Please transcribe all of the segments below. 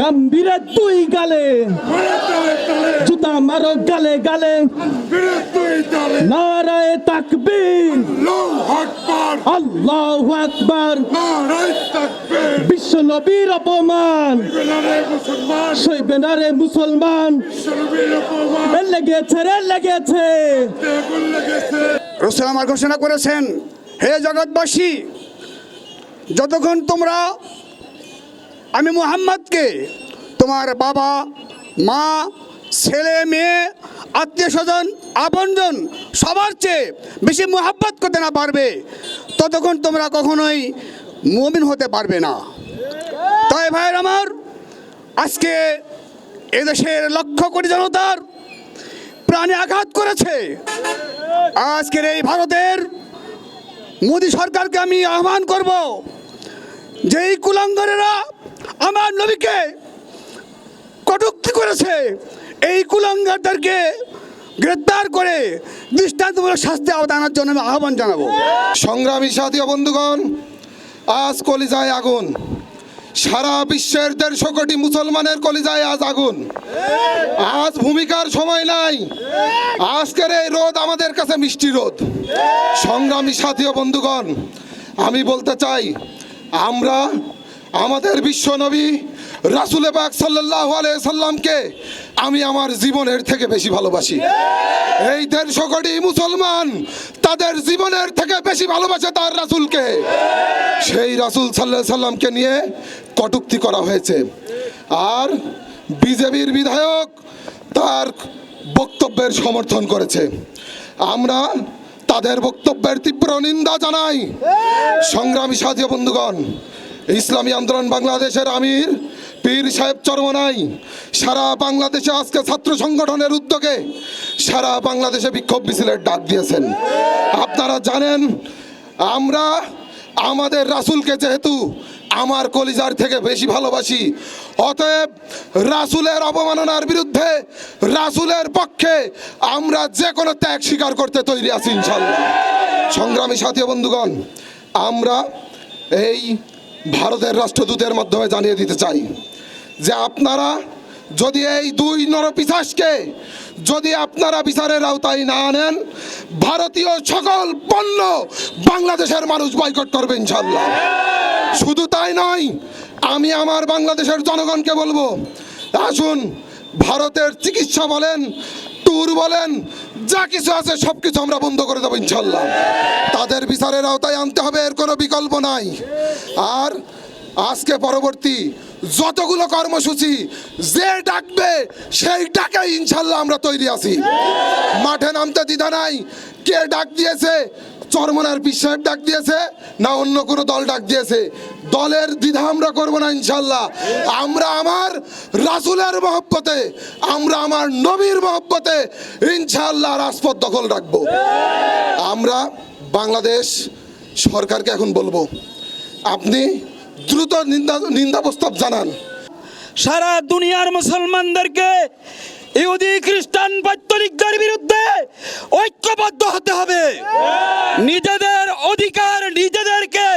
গাম্ভীরে দুই গালে, জুতা মারো গালে গালে। তুই নারায় তাকবীর। আল্লাহু আকবার। বিশ্ব নবীর অপমান। সইবে না রে মুসলমান লেগেছে, রে লেগেছে। রসুল আমার ঘোষণা করেছেন, হে জগৎবাসী, যতক্ষণ তোমরা আমি মুহাম্মদকে তোমার বাবা, মা, ছেলে, মেয়ে, আত্মীয় স্বজন, আপনজন সবার চেয়ে বেশি মোহাব্বত করতে না পারবে, ততক্ষণ তোমরা কখনোই মুমিন হতে পারবে না। তাই ভাইয়ের আমার, আজকে এদেশের লক্ষ কোটি জনতার প্রাণে আঘাত করেছে। আজকের এই ভারতের মোদী সরকারকে আমি আহ্বান করব যেই কুলাঙ্গারেরা আমার নবীকে কটুক্তি করেছে, এই কুলাঙ্গারদেরকে গ্রেপ্তার করে দৃষ্টান্তমূলক শাস্তি আওতায় আনার জন্য আমি আহ্বান জানাব। সংগ্রামী সাথী বন্ধুগণ, আজ কলিজায় আগুন। সারা বিশ্বের দেড়শো কোটি মুসলমানের কলিজায় আজ আগুন। আজ ভূমিকার সময় নাই। আজকের এই রোদ আমাদের কাছে মিষ্টি রোদ। সংগ্রামী সাথী বন্ধুগণ, আমি বলতে চাই আমরা আমাদের বিশ্ব নবী রাসুলে পাক সাল্লাহ সাল্লামকে আমি আমার জীবনের থেকে বেশি ভালোবাসি। এই দেড়শো কোটি মুসলমান তাদের জীবনের থেকে বেশি ভালোবাসে তার রাসুলকে। সেই রাসুল সাল্লাহ সাল্লামকে নিয়ে কটুক্তি করা হয়েছে। আর বিজেপির বিধায়ক তার বক্তব্যের সমর্থন করেছে। আমরা তাদের বক্তব্যের তীব্র নিন্দা জানাই। সংগ্রামী সাথী বন্ধুগণ, ইসলামী আন্দোলন বাংলাদেশের আমির পীর সাহেব চরমনাই, সারা বাংলাদেশে আজকে ছাত্র সংগঠনের উদ্যোগে সারা বাংলাদেশে বিক্ষোভ মিছিলের ডাক দিয়েছেন। আপনারা জানেন, আমরা আমাদের রাসুলকে যেহেতু আমার কলিজার থেকে বেশি ভালোবাসি। অতএব রাসুলের অবমাননার বিরুদ্ধে রাসুলের পক্ষে আমরা যে কোনো ত্যাগ স্বীকার করতে তৈরি আছি ইনশাল্লাহ সংগ্রামী সাথী বন্ধুগণ, আমরা এই ভারতের রাষ্ট্রদূতের মাধ্যমে জানিয়ে দিতে চাই যে আপনারা যদি এই দুই নরপিশাসকে যদি আপনারা বিচারের আওতায় না আনেন, ভারতীয় সকল পণ্য বাংলাদেশের মানুষ বয়কট করবে ইনশাল্লাহ শুধু তাই নয়, আমি আমার বাংলাদেশের জনগণকে বলব, আসুন ভারতের চিকিৎসা বলেন, ট্যুর বলেন, যা কিছু আছে সব কিছু আমরা বন্ধ করে দেবো ইনশাল্লাহ। তাদের বিচারের আওতায় আনতে হবে, এর কোনো বিকল্প নাই। আর আজকে পরবর্তী যতগুলো কর্মসূচি, যে ডাকবে, সেই ডাকে ইনশাল্লাহ আমরা তৈরি আছি। মাঠে নামতে দ্বিধা নাই, কে ডাক দিয়েছে চরমনার বিশ্বাস ডাক দিয়েছে, না অন্য কোনো দল ডাক দিয়েছে। দলের দ্বিধা আমরা করব না ইনশাল্লাহ। আমরা আমার রাসুলের মহব্বতে, আমরা আমার নবীর মহব্বতে ইনশাল্লাহ রাজপথ দখল রাখব। আমরা বাংলাদেশ সরকারকে এখন বলব, আপনি দ্রুত নিন্দা নিন্দা প্রস্তাব জানান। সারা দুনিয়ার মুসলমানদেরকে ইহুদি, খ্রিস্টান পৈতলিকদের বিরুদ্ধে ঐক্যবদ্ধ হতে হবে। নিজেদের অধিকার নিজেদেরকে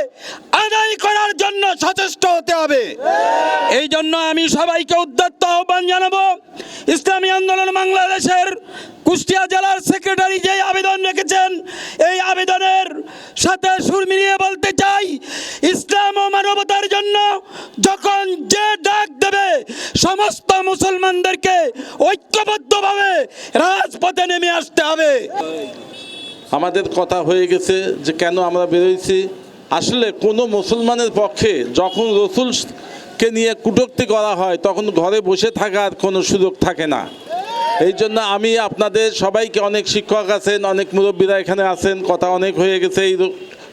আদায় করার জন্য সচেষ্ট হতে হবে। এই জন্য আমি সবাইকে উদ্যত্ত আহ্বান জানাব, ইসলামী আন্দোলন বাংলাদেশের কুষ্টিয়া জেলার সেক্রেটারি যে আবেদন রেখেছেন, এই আবেদনের সাথে সুর মিলিয়ে বলতে চাই, ইসলাম ও মানবতার জন্য যখন যে ডাক দেবে, সমস্ত মুসলমানদেরকে ঐক্যবদ্ধভাবে রাজপথে নেমে আসতে হবে। আমাদের কথা হয়ে গেছে যে কেন আমরা বেরোইছি। আসলে কোনো মুসলমানের পক্ষে যখন রসুলকে নিয়ে কুটুক্তি করা হয়, তখন ঘরে বসে থাকার কোনো সুযোগ থাকে না। এই জন্য আমি আপনাদের সবাইকে অনেক শিক্ষক আছেন, অনেক মুরব্বীরা এখানে আছেন, কথা অনেক হয়ে গেছে। এই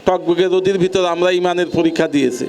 টকবুকে নদীর ভিতর আমরা ইমানের পরীক্ষা দিয়েছি।